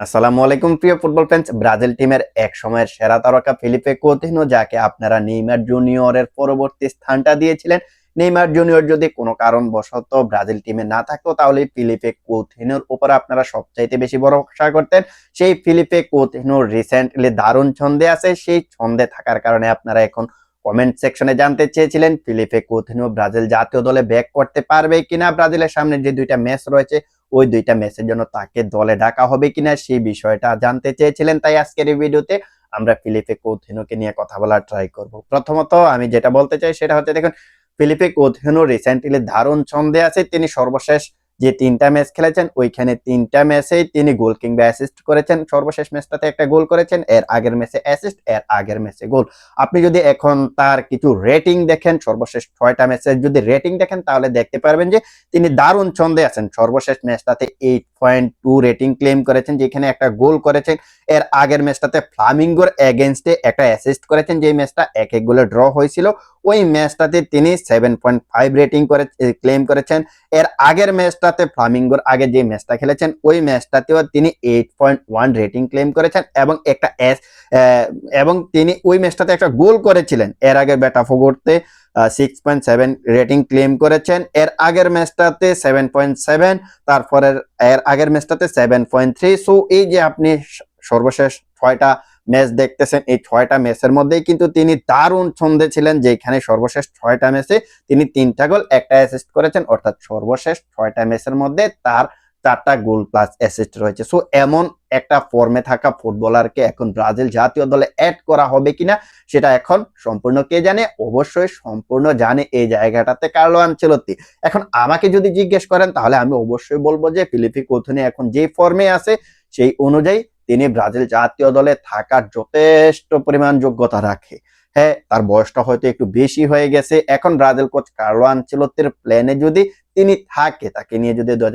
আসসালামু আলাইকুম, প্রিয় ফুটবল ফ্যান্স ব্রাজিল টিমের এক সময়ের সেরা তারকা ফিলিপে কোতিনো, যাকে আপনারা নেইমার জুনিয়রের পরবর্তী স্থানটা দিয়েছিলেন। নেইমার জুনিয়র যদি কোনো কারণবশত ব্রাজিল টিমে না থাকতো, তাহলে ফিলিপে কোথিনোর উপর আপনারা সবচাইতে বেশি ভরসা করতেন। সেই ফিলিপে কোথিনো রিসেন্টলি দারুণ ছন্দে আছে। সেই ছন্দে থাকার কারণে আপনারা এখন কমেন্ট সেকশনে জানতে চেয়েছিলেন, ফিলিপে কোথিনো ব্রাজিল জাতীয় দলে ব্যাক করতে পারবে কিনা। ব্রাজিলের সামনে যে দুইটা ম্যাচ রয়েছে ওই দুইটা ম্যাচের জন্য তাকে দলে ডাকা হবে কিনা সেই বিষয়টা জানতে চেয়েছিলেন। তাই আজকের এই ভিডিওতে আমরা ফিলিপে কৌথিনোকে নিয়ে কথা বলার ট্রাই করব। প্রথমত আমি যেটা বলতে চাই সেটা হচ্ছে, দেখুন, ফিলিপে কৌথিনো রিসেন্টলি দারুণ ছন্দে আছে। তিনি সর্বশেষ যে তিনটা ম্যাচ খেলেছেন, ওইখানে তিনটা ম্যাচেই তিনি গোল কিংবা অ্যাসিস্ট করেছেন। সর্বশেষ ম্যাচটাতে একটা গোল করেছেন, এর আগের ম্যাচে অ্যাসিস্ট এর আগের ম্যাচে গোল আপনি যদি এখন তার কিছু রেটিং দেখেন, সর্বশেষ ছয়টা ম্যাচের যদি রেটিং দেখেন, তাহলে দেখতে পারবেন যে তিনি দারুণ ছন্দে আছেন। সর্বশেষ ম্যাচটাতে eight point two rating claim করেছেন, যেখানে একটা গোল করেছেন। এর আগের ম্যাচটাতে ফ্লামিঙ্গোর এগেনস্টে একটা অ্যাসিস্ট করেছেন যে ম্যাচটা এক এক গোলে ড্র হয়েছিল। ওই ম্যাচটাতে তিনি সেভেন পয়েন্ট ফাইভ রেটিং করে ক্লেম করেছেন। এর আগের ম্যাচটাতে ফ্লামিঙ্গোর আগে যে ম্যাচটা খেলেছেন, ওই ম্যাচটাতেও তিনি eight point one rating claim করেছেন এবং একটা এস এবং তিনি ওই ম্যাচটাতে একটা গোল করেছিলেন। এর আগে ব্যাটাফো করতে six point seven rating claim করেছেন। এর আগের ম্যাচটাতে সেভেন পয়েন্ট সেভেন তারপরের, এর আগের ম্যাচটাতে সেভেন পয়েন্ট থ্রি সো এই যে আপনি সর্বশেষ ছয়টা ম্যাচ দেখতেছেন এই ছয়টা ম্যাচের মধ্যেই কিন্তু তিনি দারুণ ছন্দে ছিলেন, যেখানে সর্বশেষ ছয়টা ম্যাচে তিনি তিনটা গোল, একটা অ্যাসিস্ট করেছেন, অর্থাৎ সর্বশেষ ছয়টা ম্যাচের মধ্যে তার চারটা গোল প্লাস অ্যাসিস্ট রয়েছে। সো এমন একটা ফর্মে থাকা ফুটবলারকে এখন ব্রাজিল জাতীয় দলে অ্যাড করা হবে কিনা, সেটা এখন সম্পূর্ণ কে জানে? অবশ্যই সম্পূর্ণ জানে এই জায়গাটাতে কার্লো আনচেলত্তি। এখন আমাকে যদি জিজ্ঞেস করেন, তাহলে আমি অবশ্যই বলব যে ফিলিপি কোথুনি এখন যে ফর্মে আছে, সেই অনুযায়ী তিনি ব্রাজিল জাতীয় দলে থাকার যথেষ্ট পরিমাণ যোগ্যতা রাখে। হ্যাঁ তার বয়সটা হয়তো একটু বেশি হয়ে গেছে। এখন ব্রাজিল কোচ কার্লো আনচেলত্তির প্ল্যানে যদি তিনি থাকে, তাকে নিয়ে যদি দু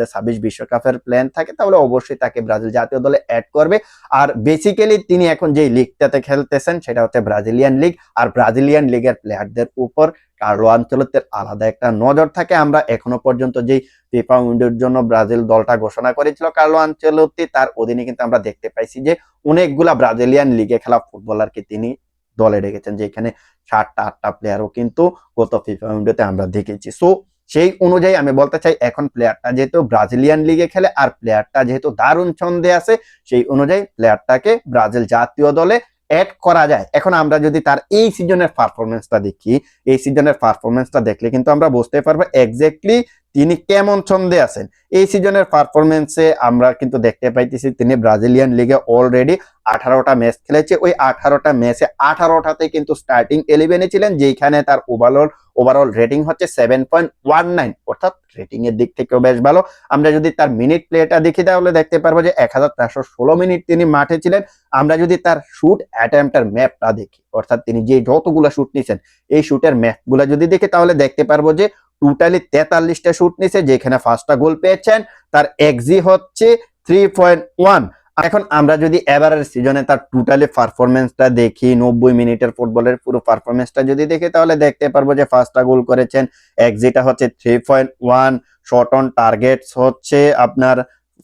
বিশ্বকাপের প্ল্যান থাকে, তাহলে অবশ্যই তাকে ব্রাজিল জাতীয় দলে অ্যাড করবে। আর বেসিক্যালি তিনি এখন যে লিগটাতে খেলতেছেন, সেটা হচ্ছে ব্রাজিলিয়ান লিগ আর ব্রাজিলিয়ান লিগের প্লেয়ারদের উপর কার্লো আঞ্চলতের আলাদা একটা নজর থাকে। আমরা এখনও পর্যন্ত যেই ফিফা উইন্ডোর জন্য ব্রাজিল দলটা ঘোষণা করেছিল, কার্লো আঞ্চলতি তার অধীনে কিন্তু আমরা দেখতে পাইছি যে অনেকগুলা ব্রাজিলিয়ান লিগে খেলা ফুটবলারকে তিনি দলে রেখেছেন, যেখানে সাতটা, আটটা প্লেয়ারও কিন্তু গত ফিফা উইন্ডোতে আমরা দেখেছি। সো সেই অনুযায়ী আমি বলতে চাই এখন প্লেয়ারটা যেহেতু ব্রাজিলিয়ান লিগে খেলে আর প্লেয়ারটা যেহেতু দারুণ ছন্দে আছে, সেই অনুযায়ী প্লেয়ারটাকে ব্রাজিল জাতীয় দলে অ্যাড করা যায়। এখন আমরা যদি তার এই সিজনের পারফরমেন্সটা দেখি, এই সিজনের পারফরমেন্সটা দেখলে কিন্তু আমরা বুঝতে পারব এক্স্যাক্টলি তিনি কেমন ছন্দে আছেন? এই সিজনের পারফরমেন্সে আমরা কিন্তু দেখতে পাইতেছি তিনি ব্রাজিলিয়ান লিগে অলরেডি আঠারোটা ম্যাচ খেলেছে। ওই আঠারোটা ম্যাচে আঠারোটাতে কিন্তু স্টার্টিং ইলেভেনে ছিলেন যেখানে তার ওভারঅল ওভারঅল রেটিং হচ্ছে সেভেন পয়েন্ট ওয়ান নাইন অর্থাৎ রেটিং এর দিক থেকেও বেশ ভালো। আমরা যদি তার মিনিট প্লেটা দেখি, তাহলে দেখতে পারব যে এক হাজার চারশো ষোলো মিনিট তিনি মাঠে ছিলেন। আমরা যদি তার শুট অ্যাটেম্পটার ম্যাপটা দেখি, অর্থাৎ তিনি যে যতগুলো শুট নিয়েছেন এই শুটের ম্যাপগুলো যদি দেখি, তাহলে দেখতে পারব যে টোটালি তেতাল্লিশটা শুট নিছে, যেখানে ফার্স্টটা গোল পেয়েছেন, তার এক্সি হচ্ছে থ্রি পয়েন্ট ওয়ান এখন আমরা যদি এবারের সিজনে তার টোটালি পারফরমেন্সটা দেখি, নব্বই মিনিটের ফুটবলের পুরো পারফরমেন্সটা যদি দেখি, তাহলে দেখতে পারব যে ফার্স্টটা গোল করেছেন এক্সিটা হচ্ছে three point one shot on targets হচ্ছে আপনার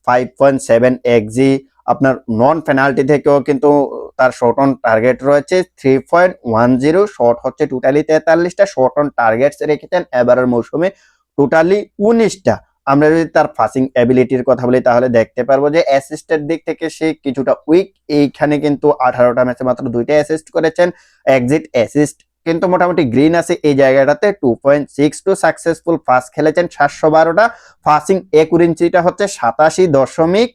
ফাইভ পয়েন্ট সেভেন এক্সি আপনার নন পেনাল্টি থেকেও কিন্তু তার শর্ট অন টার্গেট রয়েছে three point one zero shot হচ্ছে টোটালি তেতাল্লিশটা শর্ট অন টার্গেটস রেখেছেন। এবারের মৌসুমে টোটালি উনিশটা। আমরা যদি তার ফাসিং অ্যাবিলিটির কথা বলি, তাহলে দেখতে পারব যে অ্যাসিস্টের দিক থেকে সে কিছুটা উইক এইখানে কিন্তু আঠারোটা ম্যাচে মাত্র দুইটা অ্যাসিস্ট করেছেন। এক্সিট অ্যাসিস্ট কিন্তু মোটামুটি গ্রিন আছে। এই জায়গাটাতে two point six two successful pass খেলেছেন সাতশো বারোটা। ফাসিং একুরেন্সিটা হচ্ছে সাতাশি দশমিক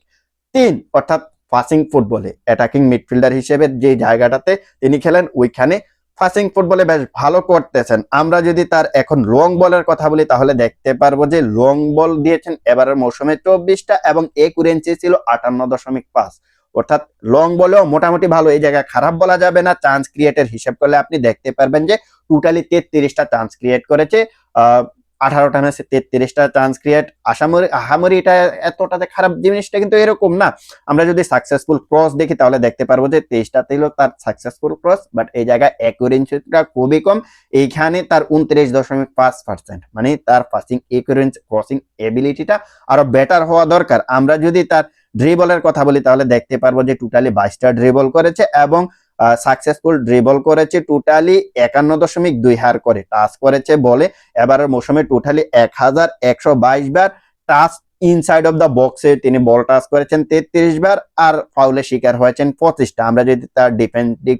তিন। অর্থাৎ ফাসিং ফুটবলে অ্যাটাকিং মিডফিল্ডার হিসেবে যে জায়গাটাতে তিনি খেলেন, ওইখানে ফাসিং ফুটবলে বেশ ভালো করতেছেন। আমরা যদি তার এখন লং বলের কথা বলি, তাহলে দেখতে পারব যে লং বল দিয়েছেন এবারের মৌসুমে চব্বিশটা এবং একুরেন্সি ছিল আটান্ন দশমিক পাঁচ। অর্থাৎ লং বলেও মোটামুটি ভালো, এই জায়গায় খারাপ বলা যাবে না। চান্স ক্রিয়েটের হিসেব করলে আপনি দেখতে পারবেন যে টোটালি তেত্রিশটা চান্স ক্রিয়েট করেছে। আঠারোটা ম্যাচে তেত্রিশটা চান্স ক্রিয়েট আসামরি আহামরি এটা এতটা যে খারাপ জিনিসটা কিন্তু এরকম না। আমরা যদি সাকসেসফুল ক্রস দেখি, তাহলে দেখতে পারব যে তেইশটা ছিল তার সাকসেসফুল ক্রস বাট এই জায়গায় অ্যাকুরেন্সিটা খুবই কম। এইখানে তার উনত্রিশ দশমিক পাঁচ পার্সেন্ট মানে তার পাসিং একুরেন্স ক্রসিং এবিলিটিটা আরও বেটার হওয়া দরকার। আমরা যদি তার ড্রিবলের কথা বলি, তাহলে দেখতে পারব যে টোটালি বাইশটা ড্রিবল করেছে এবং সাকসেসফুল ড্রিবল করেছে টোটালি একান্ন দশমিক দুই হার করে টাচ করেছে বলে, এবারের মৌসুমে টোটালি এক হাজার একশো বাইশ বার টাচ ইনসাইড অফ দ্য বক্সে তিনি বল টাচ করেছেন তেত্রিশ বার আর ফাউলে শিকার হয়েছেন পঁচিশটা। আমরা যদি তার ডিফেন্সিভ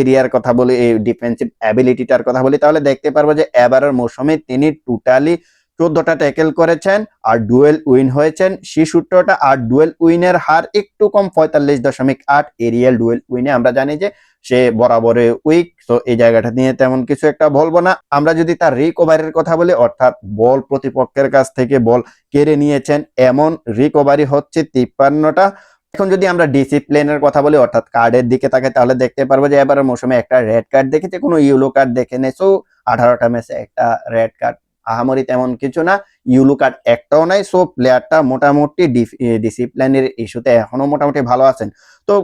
এরিয়ার কথা বলি, এই ডিফেন্সিভ অ্যাবিলিটিটার কথা বলি, তাহলে দেখতে পারব যে এবারের মৌসুমে তিনি টোটালি চোদ্দটা ট্যাকেল করেছেন আর ডুয়েল উইন হয়েছেন শিশুট্টটা আর ডুয়েল উইনের হার একটু কম, পঁয়তাল্লিশ দশমিক আট এরিয়াল ডুয়েল উইনে আমরা জানি যে সে বরাবরে উইক তো এই জায়গাটা নিয়ে তেমন কিছু একটা বলব না। আমরা যদি তার রিকভারির কথা বলি, অর্থাৎ বল প্রতিপক্ষের কাছ থেকে বল কেড়ে নিয়েছেন, এমন রিকভারি হচ্ছে তিপ্পান্নটা। এখন যদি আমরা ডিসিপ্লিনের কথা বলি, অর্থাৎ কার্ডের দিকে তাকে তাহলে দেখতে পারব যে এবারের মৌসুমে একটা রেড কার্ড দেখেছে, কোনো ইউলো কার্ড দেখে নেই। সো আঠারোটা ম্যাচে একটা রেড কার্ড আহামরি তেমন কিছু না। ইউলো কার্ড একটাও নাই সো প্লেয়ারটা মোটামুটি ডিসিপ্লিনের ইস্যুতে এখনও মোটামুটি ভালো আছেন। তো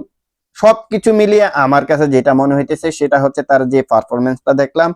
সব কিছু মিলিয়ে আমার কাছে যেটা মনে হইতেছে, সেটা হচ্ছে তার যে পারফরমেন্সটা দেখলাম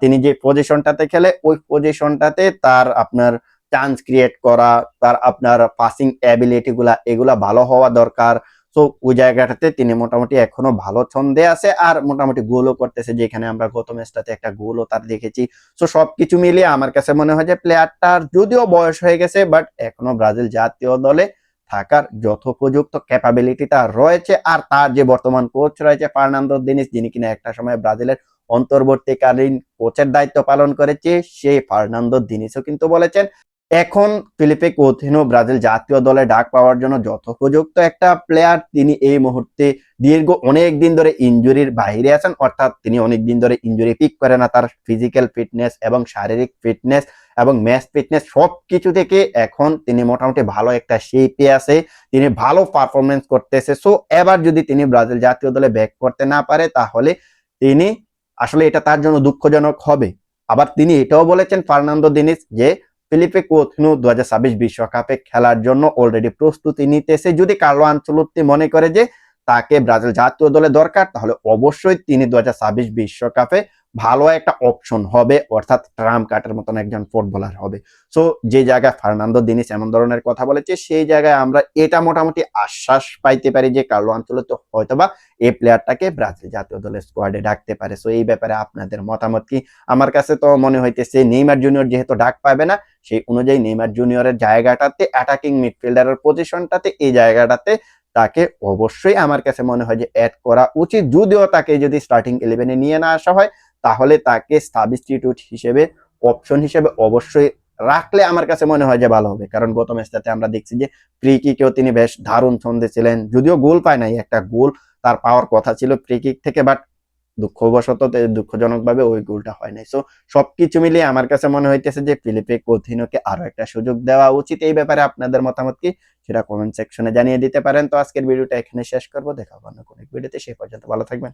তিনি যে পজিশনটাতে খেলে, ওই পজিশনটাতে তার আপনার চান্স ক্রিয়েট করা, তার আপনার পাসিং অ্যাবিলিটি গুলা এগুলা ভালো হওয়া দরকার। তো ওই জায়গাটাতে তিনি মোটামুটি এখনও ভালো ছন্দে আছে আর মোটামুটি গোলও করতেছে, যেখানে আমরা গত ম্যাচটাতে একটা গোলও তার দেখেছি। তো সবকিছু মিলিয়ে আমার কাছে মনে হয় যে প্লেয়ারটার যদিও বয়স হয়ে গেছে বাট এখনও ব্রাজিল জাতীয় দলে থাকার যথোপযুক্ত ক্যাপাবিলিটি ক্যাপাবিলিটিটা রয়েছে আর তার যে বর্তমান কোচ রয়েছে ফার্নান্দো দিনিস, যিনি কিনা একটা সময় ব্রাজিলের অন্তর্বর্তীকালীন কোচের দায়িত্ব পালন করেছে, সেই ফার্নান্দো দিনিসও কিন্তু বলেছেন এখন ফিলিপে কোথিনো ব্রাজিল জাতীয় দলে ডাক পাওয়ার জন্য যথোপযুক্ত একটা প্লেয়ার তিনি এই মুহূর্তে দীর্ঘ অনেক দিন ধরে ইনজুরির বাইরে আছেন, অর্থাৎ তিনি অনেক দিন ধরে ইনজুরি পিক করে না, তার ফিজিক্যাল ফিটনেস এবং শারীরিক ফিটনেস এবং ম্যাচ ফিটনেস সব কিছু থেকে এখন তিনি মোটামুটি ভালো একটা শেপে আছে, তিনি ভালো পারফরমেন্স করতেছে। সো এবার যদি তিনি ব্রাজিল জাতীয় দলে ব্যাক করতে না পারে, তাহলে তিনি আসলে এটা তার জন্য দুঃখজনক হবে। আবার তিনি এটাও বলেছেন ফার্নান্দো দিনিস যে ফিলিপে কোথনু দু বিশ্বকাপে খেলার জন্য অলরেডি প্রস্তুতি নিতেছে। যদি কার্লো আঞ্চলত্তি মনে করে যে তাকে ব্রাজিল জাতীয় দলে দরকার, তাহলে অবশ্যই তিনি দু বিশ্বকাপে ভালো একটা অপশন হবে, অর্থাৎ ট্রাম কাটের মতন একজন ফুটবলার হবে। সো যে জায়গায় ফার্নান্দো দিনিস এমন ধরনের কথা বলেছে, সেই জায়গায় আমরা এটা মোটামুটি আশ্বাস পাইতে পারি যে কার্লো আঞ্চলত্তি হয়তোবা এই প্লেয়ারটাকে ব্রাজিল জাতীয় দলের স্কোয়াডে ডাকতে পারে। সো এই ব্যাপারে আপনাদের মতামত কি? আমার কাছে তো মনে হইতেছে নেইমার জুনিয়র যেহেতু ডাক পাবে না, সেই অনুযায়ী নেইমার জুনিয়রের জায়গাটাতে অ্যাটাকিং মিডফিল্ডারের পজিশনটাতে এই জায়গাটাতে তাকে অবশ্যই আমার কাছে মনে হয় যে অ্যাড করা উচিত। যদিও তাকে যদি স্টার্টিং ইলেভেনে নিয়ে না আসা হয় তাহলে তাকে সাবস্টিটিউট হিসেবে অপশন হিসেবে অবশ্যই রাখলে আমার কাছে মনে হয় যে ভালো হবে। কারণ গত ম্যাচটাতে আমরা দেখছি যে ফ্রি কিকেও তিনি বেশ দারুণ ছন্দে ছিলেন। যদিও গোল পায় নাই, একটা গোল তার পাওয়ার কথা ছিল ফ্রি কিক থেকে বাট দুঃখবশত দুঃখজনকভাবে ওই গোলটা হয় নাই। সো সবকিছু মিলিয়ে আমার কাছে মনে হইতেছে যে ফিলিপে কোথিনোকে আরও একটা সুযোগ দেওয়া উচিত। এই ব্যাপারে আপনাদের মতামত কি? সেটা কমেন্ট সেকশনে জানিয়ে দিতে পারেন। তো আজকের ভিডিওটা এখানে শেষ করব। দেখা অন্য কোনো ভিডিওতে সেই পর্যন্ত ভালো থাকবেন।